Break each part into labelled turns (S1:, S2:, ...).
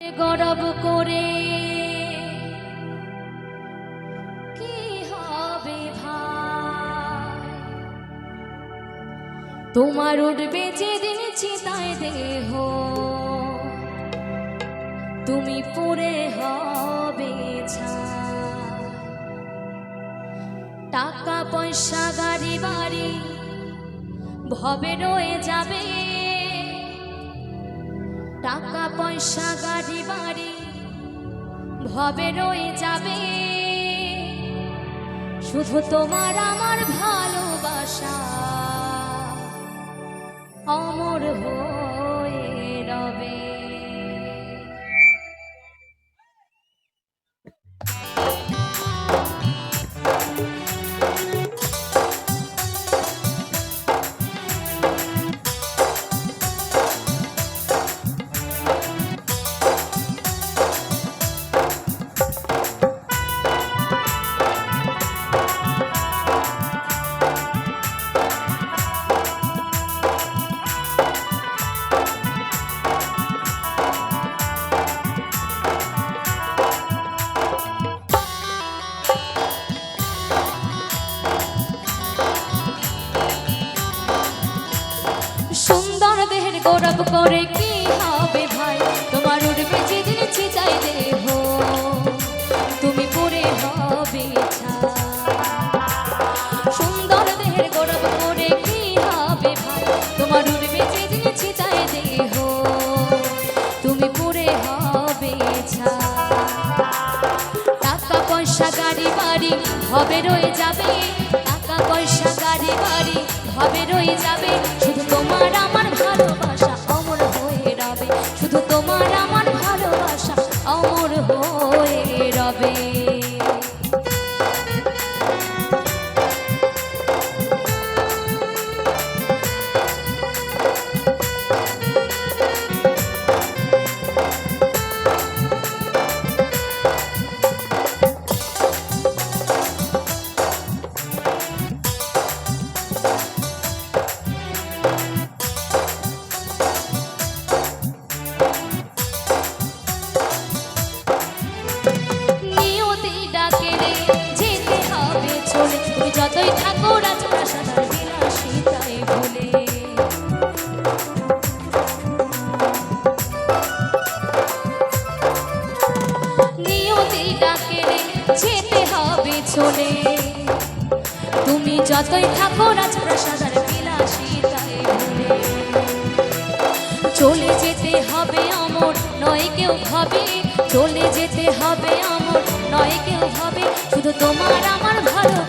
S1: গরব করে। কি হবে ভাই? তোমার উঠবে যেদিন চিতায় দেহ। তুমি পড়ে হবে। টাকা পয়সা, গাড়ি বাড়ি, ভবে রয়ে যাবে। টাকা পয়সা গাড়ি বাড়ি ভবে রয়ে যাবে। শুধু তোমার আমার ভালোবাসা অমর হয়ে গৌরব করে কি হবে ভাই? তোমার উঠবে যেদিন চিতাই দেহ তুমি পরে হবে। সুন্দর দেহের গৌরব করে কি হবে ভাই? তোমার উঠবে যেদিন চিতাই দেহ তুমি পরে হবে। টাকা পয়সা, গাড়ি, বাড়ি, হবে রয়ে যাবে। টাকা পয়সা, গাড়ি, বাড়ি, হবে রয়ে যাবে। শুধু তোমার আমার ভালোবাসা। তুমি যতই থাকো রাজপ্রাসাদার বিলাসিতায় ভুলে চলে যেতে হবে অমর, নয় কেউ হবে চলে যেতে হবে অমর, নয় কেউ হবে শুধু তোমার আমার ভালোবাসা।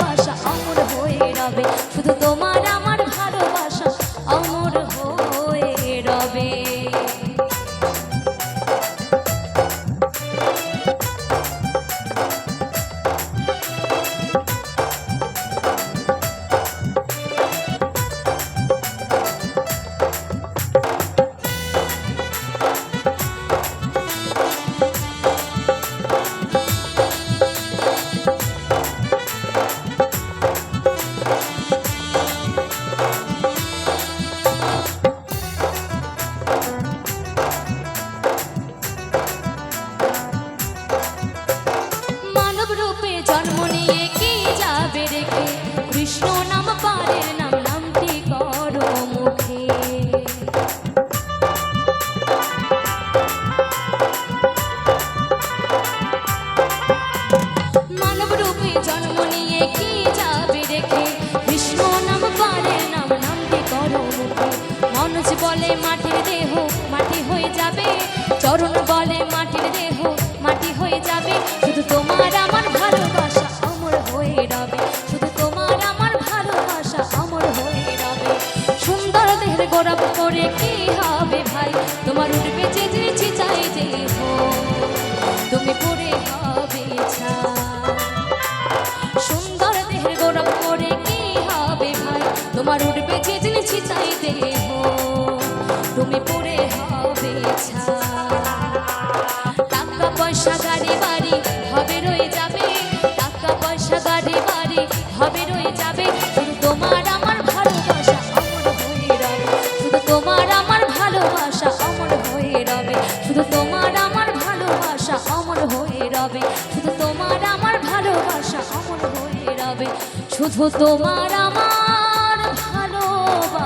S1: বলে মাটির দেহ, মাটি হয়ে যাবে। চরণ বলে মাটির দেহ, মাটি হয়ে যাবে। শুধু তোমার আমার ভালোবাসা অমর হয়ে রবে। শুধু তোমার আমার ভালোবাসা অমর হয়ে রবে। সুন্দর দেহের গৌরব করে কি হবে ভাই? তোমার উঠবে যে যে চাই দেহ তুমি পড়ে টাকা পয়সা গাড়ি বাড়ি যাবে। টাকা পয়সা গাড়ি যাবে। তোমার আমার ভালোবাসা তোমার আমার ভালোবাসা হয়ে রবে। তোমার আমার ভালোবাসা হয়ে রবে। শুধু তোমার আমার ভালোবাসা অমর হয়ে রবে। শুধু তোমার আমার ভালোবাসা